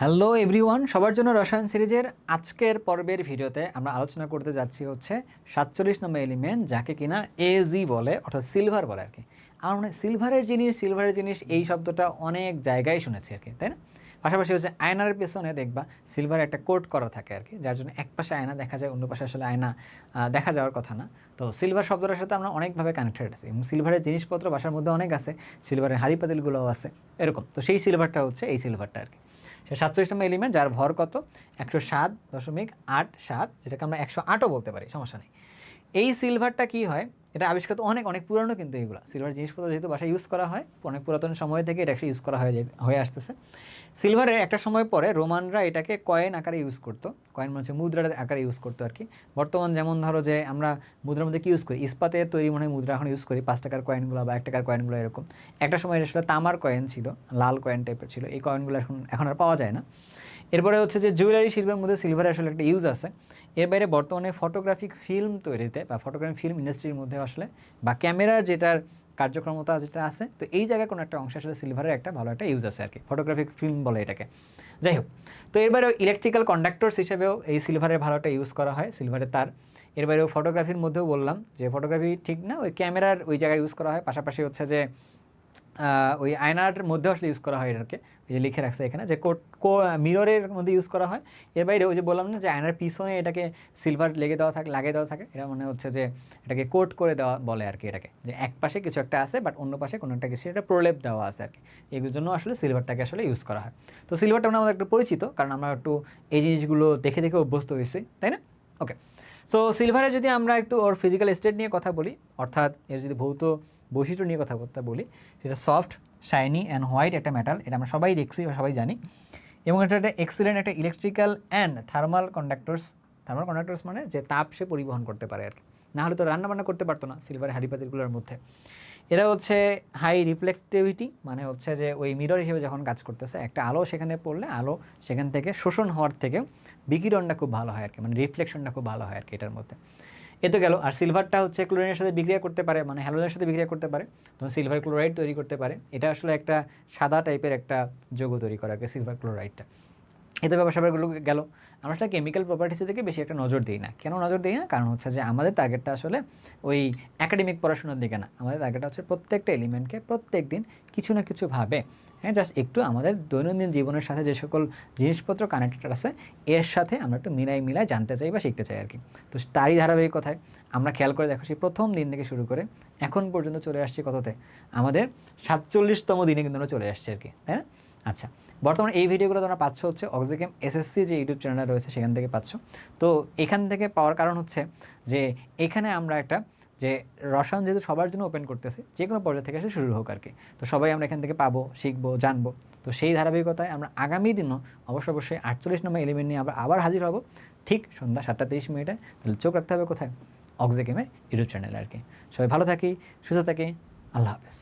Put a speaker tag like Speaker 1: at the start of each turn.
Speaker 1: Hello everyone সবার জন্য রসায়ন সিরিজের আজকের পর্বের ভিডিওতে আমরা আলোচনা করতে যাচ্ছি হচ্ছে সাতচল্লিশ নম্বর এলিমেন্ট যাকে কিনা এজি বলে, অর্থাৎ সিলভার বলে আর কি আমার মনে সিলভারের জিনিস সিলভারের জিনিস, এই শব্দটা অনেক জায়গায় শুনেছি আর কি তাই না? পাশাপাশি হচ্ছে আয়নার পেছনে দেখবা সিলভার একটা কোট করা থাকে আর কি যার জন্য এক পাশে আয়না দেখা যায়, অন্য পাশে আসলে আয়না দেখা যাওয়ার কথা না। তো সিলভার শব্দটার সাথে আমরা অনেকভাবে কানেক্টেড আছি। এবং সিলভারের জিনিসপত্র বাসার মধ্যে অনেক আছে সিলভারের হাড়ি পাতিলগুলোও আছে, এরকম। তো সেই সিলভারটা হচ্ছে এই সিলভারটা আর কি সে সাতচল্লিশ নম্বর এলিমেন্ট যার ভর কত? একশো সাত দশমিক আট সাত, যেটাকে আমরা একশো আটও বলতে পারি, সমস্যা নেই। এই সিলভারটা কি হয়? এটা আবিষ্কৃত অনেক অনেক পুরানো কিন্তু এগুলো। সিলভার জিনিসপত্র যেহেতু বাসায় ইউজ করা হয়, অনেক পুরাতন সময় থেকে এটা ইউজ করা হয়ে হয়ে আসতেছে। সিলভারের একটা সময় পরে রোমানরা এটাকে কয়েন আকারে ইউজ করতো। কয়েন মানে হচ্ছে মুদ্রার আকারে ইউজ করতো আর কি। বর্তমান যেমন ধরো যে আমরা মুদ্রার মধ্যে কি ইউজ করি? ইস্পাতের তৈরি মনে হয় মুদ্রা এখন ইউজ করি, পাঁচ টাকার কয়েনগুলো বা এক টাকার কয়েনগুলো এরকম। একটা সময় এটা আসলে তামার কয়েন ছিল, লাল কয়েন টাইপের ছিল। এই কয়েনগুলো এখন এখন আর পাওয়া যায় না। এরপরে হচ্ছে যে জুয়েলারি শিল্পের মধ্যে সিলভার আসলে একটা ইউজ আছে। এর বাইরে বর্তমানে ফটোগ্রাফিক ফিল্ম তৈরিতে বা ফটোগ্রাফি ফিল্ম ইন্ডাস্ট্রির মধ্যে আসলে বা ক্যামেরার যেটার কার্যক্ষমতা যেটা আছে, তো এই জায়গায় কোনো একটা অংশে আসলে সিলভারের একটা ভালো একটা ইউজ আছে আর কি ফটোগ্রাফিক ফিল্ম বলে এটাকে। যাই হোক, তো এর বাইরেও ইলেকট্রিক্যাল কন্ডাক্টরস হিসেবেও এই সিলভারের ভালো একটা ইউজ করা হয় সিলভারের তার। এর বাইরেও ফটোগ্রাফির মধ্যেও বললাম যে ফটোগ্রাফি ঠিক না, ওই ক্যামেরার ওই জায়গায় ইউজ করা হয়, পাশাপাশি হচ্ছে যে ওই আয়নার মধ্যে আসলে ইউজ করা হয় এটাকে। এই যে লিখে রাখছে এখানে যে কোট, কো, মিররের মধ্যে ইউজ করা হয়। এর বাইরে ওই যে বললাম না যে আয়নার পিছনে এটাকে সিলভার লেগে দেওয়া থাকে, লাগিয়ে দেওয়া থাকে, এটা মনে হচ্ছে যে এটাকে কোট করে দেওয়া বলে আর কি এটাকে। যে এক পাশে কিছু একটা আছে বাট অন্য পাশে কোনো একটা কিছু, এটা প্রলেপ দেওয়া আছে আর কি এগুলোর জন্য আসলে সিলভারটাকে আসলে ইউজ করা হয়। তো সিলভারটা মানে আমাদের একটু পরিচিত, কারণ আমরা একটু এই জিনিসগুলো দেখে দেখে অভ্যস্ত হয়েছি, তাই না? ওকে সো সিলভারের যদি আমরা একটু ওর ফিজিক্যাল স্টেট নিয়ে কথা বলি, অর্থাৎ এর যদি ভৌত বৈশিষ্ট্য নিয়ে কথা বলতে বলি, সেটা সফট শাইনি অ্যান্ড হোয়াইট একটা মেটাল এটা আমরা সবাই দেখছি বা সবাই জানি। এবং এটা একটা এক্সিলেন্ট একটা electrical and thermal conductors thermal conductors মানে যে তাপ সে পরিবহন করতে পারে আর কি। না হলে তো রান্নাবান্না করতে পারতো না সিলভার সিলভারের হাড়িপাতিলগুলোর মধ্যে। এরা হচ্ছে হাই রিফ্লেক্টিভিটি মানে হচ্ছে যে ওই মিরর হিসেবে যখন কাজ করতেছে, একটা আলো সেখানে পড়লে আলো সেখান থেকে শোষণ হওয়ার থেকে বিকিরণটা খুব ভালো হয় আর কি মানে রিফ্লেকশনটা খুব ভালো হয় আর কি এটার মধ্যে। এ তো গেল, আর সিলভারটা হচ্ছে ক্লোরিনের সাথে বিক্রিয়া করতে পারে মানে হ্যালোজেনের সাথে বিক্রিয়া করতে পারে তখন সিলভার ক্লোরাইড তৈরি করতে পারে। এটা আসলে একটা সাদা টাইপের একটা যৌগ তৈরি করে আর কি সিলভার ক্লোরাইডটা এতে ব্যাপার স্যাপারগুলো গেল আমরা আসলে কেমিক্যাল প্রপার্টিসের দিকে বেশি একটা নজর দিই না। কেন নজর দিই না? কারণ হচ্ছে যে আমাদের টার্গেটটা আসলে ওই একাডেমিক পড়াশোনার দিকে না। আমাদের টার্গেটটা হচ্ছে প্রত্যেকটা এলিমেন্টকে প্রত্যেক দিন কিছু না কিছু ভাবে। হ্যাঁ জাস্ট একটু আমাদের দৈনন্দিন জীবনের সাথে যে সকল জিনিসপত্র কানেক্টেড আছে, এর সাথে আমরা একটু মিলাই মিলাই জানতে চাই বা শিখতে চাই আর কি তো তারই ধারাবাহিকতায় আমরা খেয়াল করে দেখো সেই প্রথম দিন থেকে শুরু করে এখন পর্যন্ত চলে আসছি কততে? আমাদের সাতচল্লিশতম দিনে কিন্তু আমরা চলে আসছি আর কি তাই না? আচ্ছা বর্তমানে এই ভিডিওগুলো তোমরা পাচ্ছ হচ্ছে অক্সিকেম এসএসসি যে ইউটিউব চ্যানেলটা রয়েছে, সেখান থেকে পাচ্ছ। তো এখান থেকে পাওয়ার কারণ হচ্ছে যে, এখানে আমরা একটা যে রসায়ন যেহেতু সবার জন্য ওপেন করতেছে, যে কোনো পর্যায়ে থেকে এসে শুরু হোক আর কি। তো সবাই আমরা এখান থেকে পাবো, শিখব, জানব। তো সেই ধারাবাহিকতায় আমরা আগামী দিনও অবশ্য অবশ্যই আটচল্লিশ নম্বর এলিমেন্ট নিয়ে আবার আবার হাজির হব। ঠিক সন্ধ্যা সাতটা তিরিশ মিনিটে। তাহলে চোখ রাখতে হবে কোথায়? অক্সিগেমের ইউটিউব চ্যানেলে আর কি। সবাই ভালো থাকি, সুস্থ থাকি। আল্লাহ হাফেজ।